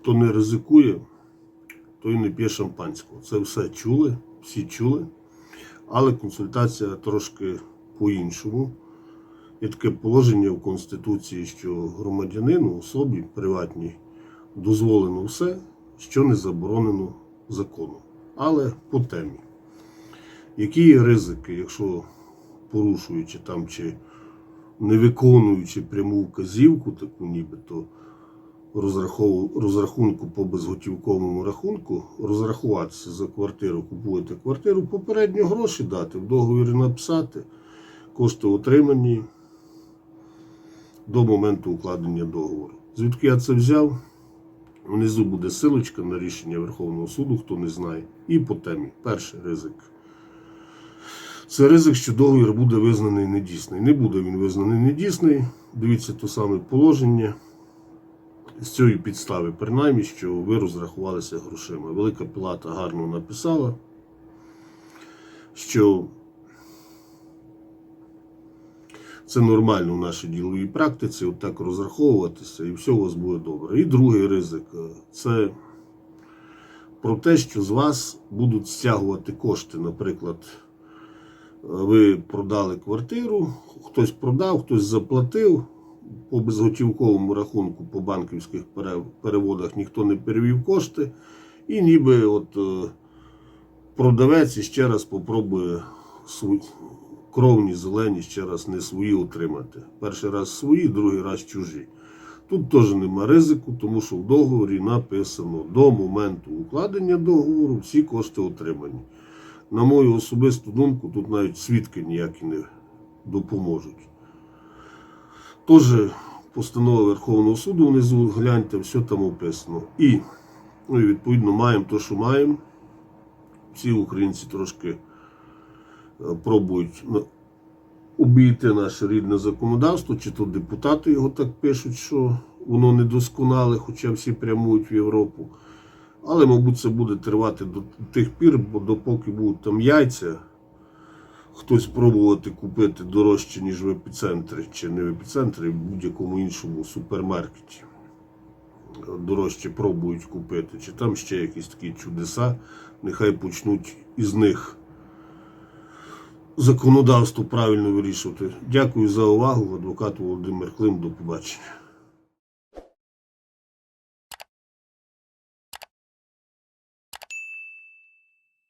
хто не ризикує, той не п'є шампанського. Це все чули, всі чули. Але консультація трошки по-іншому. Є таке положення в Конституції, що громадянину, особі приватній дозволено все, що не заборонено законом. Але по темі. Які є ризики, якщо порушуючи там чи не виконуючи пряму вказівку, таку нібито розрахунку по безготівковому рахунку, розрахуватися за квартиру, купуєте квартиру, попередньо гроші дати, в договірі написати, кошти отримані до моменту укладення договору. Звідки я це взяв? Внизу буде силочка на рішення Верховного суду, хто не знає. І по темі. Перший ризик. Це ризик, що договір буде визнаний недійсний. Не буде він визнаний недійсний. Дивіться то саме положення. З цієї підстави, принаймні, що ви розрахувалися грошима. Велика палата гарно написала, що це нормально в нашій діловій практиці, отак розраховуватися, і все у вас буде добре. І другий ризик е, це про те, що з вас будуть стягувати кошти. Наприклад, е, ви продали квартиру, хтось продав, хтось заплатив. По безготівковому рахунку по банківських переводах ніхто не перевів кошти, і ніби от е, продавець іще раз попробує кровні зелені ще раз не свої отримати. Перший раз свої, другий раз чужі. Тут теж нема ризику, тому що в договорі написано до моменту укладення договору всі кошти отримані. На мою особисту думку, тут навіть свідки ніякі не допоможуть. Тож постанова Верховного суду внизу, гляньте, все там описано. І, ну, і відповідно маємо те, що маємо. Всі українці трошки е, пробують ну, обійти наше рідне законодавство, чи то депутати його так пишуть, що воно недосконале, хоча всі прямують в Європу. Але, мабуть, це буде тривати до тих пір, бо допоки будуть там яйця, хтось пробувати купити дорожче, ніж в епіцентрі, чи не в епіцентрі, в будь-якому іншому супермаркеті. Дорожче пробують купити, чи там ще якісь такі чудеса, нехай почнуть із них законодавство правильно вирішувати. Дякую за увагу. Адвокат Володимир Клим. До побачення.